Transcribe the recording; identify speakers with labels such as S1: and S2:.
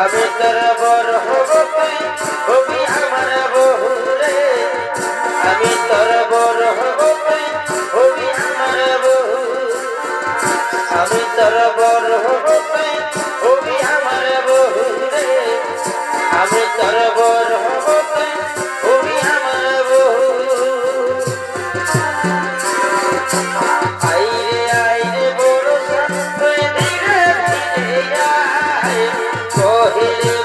S1: আমি তোর বর হব হবি আমার বহু রে। আমি তোর বর হব হবি আমার বহু। আমি তোর বর হব হবি আমার বহু রে। আমি তোর বর হব হবি আমার বহু। আইরে আইরে বড় সন্ত ধীরে ধীরে আয় Oh.